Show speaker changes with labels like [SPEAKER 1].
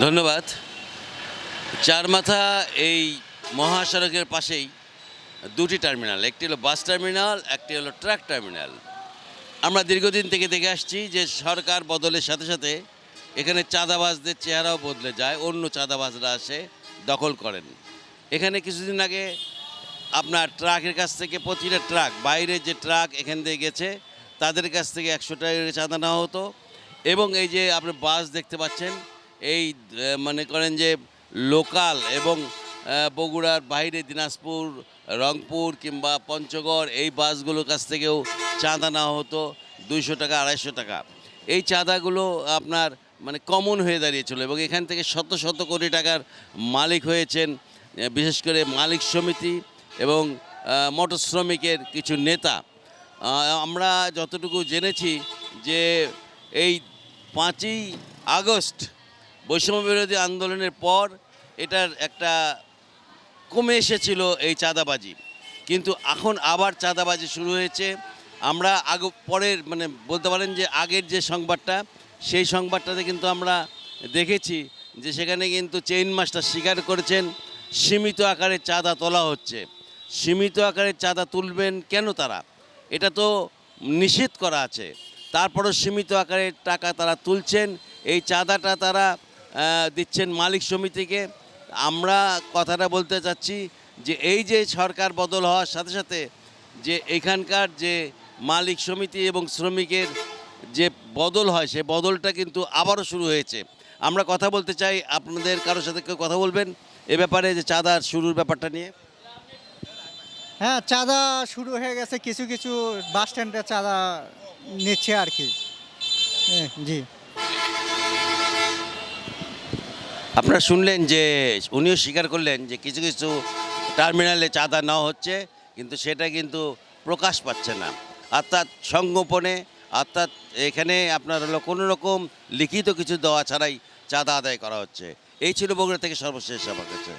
[SPEAKER 1] ধন্যবাদ। চার মাথা এই মহাসড়কের পাশেই দুটি টার্মিনাল, একটি হলো বাস টার্মিনাল, একটি হলো ট্রাক টার্মিনাল। আমরা দীর্ঘদিন থেকে দেখে আসছি যে সরকার বদলের সাথে সাথে এখানে চাঁদাবাজদের চেহারাও বদলে যায়, অন্য চাঁদাবাজরা আসে, দখল করেন। এখানে কিছুদিন আগে আপনার ট্রাকের কাছ থেকে প্রতিটা ট্রাক, বাইরে যে ট্রাক এখান দিয়ে গেছে, তাদের কাছ থেকে একশো টাকা চাঁদা নেওয়া হতো। এবং এই যে আপনি বাস দেখতে পাচ্ছেন এই মনে করেন যে লোকাল এবং বগুড়ার বাইরে দিনাজপুর, রংপুর কিংবা পঞ্চগড়, এই বাসগুলোর কাছ থেকেও চাঁদা নেওয়া হতো দুইশো টাকা, আড়াইশো টাকা। এই চাঁদাগুলো আপনার মানে কমন হয়ে দাঁড়িয়েছিল এবং এখান থেকে শত শত কোটি টাকার মালিক হয়েছেন বিশেষ করে মালিক সমিতি এবং মোটর শ্রমিকের কিছু নেতা। আমরা যতটুকু জেনেছি যে এই পাঁচই আগস্ট বৈষম্য বিরোধী আন্দোলনের পর এটার একটা কমে এসেছিল এই চাঁদাবাজি। কিন্তু এখন আবার চাঁদাবাজি শুরু হয়েছে। আমরা আগ, পরের মানে বলতে পারেন যে আগের যে সংবাদটা, সেই সংবাদটাতে কিন্তু আমরা দেখেছি যে সেখানে কিন্তু চেইন মাস্টার স্বীকার করেছেন, সীমিত আকারে চাঁদা তোলা হচ্ছে। সীমিত আকারে চাঁদা তুলবেন কেন তারা? এটা তো নিষেধ করা আছে। তারপরও সীমিত আকারে টাকা তারা তুলছেন, এই চাঁদাটা তারা দিচ্ছেন মালিক সমিতিকে আমরা কথাটা বলতে চাচ্ছি যে এই যে সরকার বদল হওয়ার সাথে সাথে যে এখানকার যে মালিক সমিতি এবং শ্রমিকের যে বদল হয় সে বদলটা কিন্তু আবারও শুরু হয়েছে। আমরা কথা বলতে চাই আপনাদের কারোর সাথে কেউ কথা বলবেন? এ ব্যাপারে যে চাঁদার শুরুর ব্যাপারটা নিয়ে।
[SPEAKER 2] হ্যাঁ চাঁদা শুরু হয়ে গেছে কিছু কিছু বাস স্ট্যান্ডে চাঁদা নিচ্ছে আর কি। হ্যাঁ, জি।
[SPEAKER 1] আপনারা শুনলেন যে উনিও স্বীকার করলেন যে কিছু কিছু টার্মিনালে চাঁদা নেওয়া হচ্ছে, কিন্তু সেটা কিন্তু প্রকাশ পাচ্ছে না। অর্থাৎ সংগোপনে, অর্থাৎ এখানে আপনার হলো কোনো রকম লিখিত কিছু দেওয়া ছাড়াই চাঁদা আদায় করা হচ্ছে। এই ছিল বগুড়া থেকে সর্বশেষ আমার কাছে।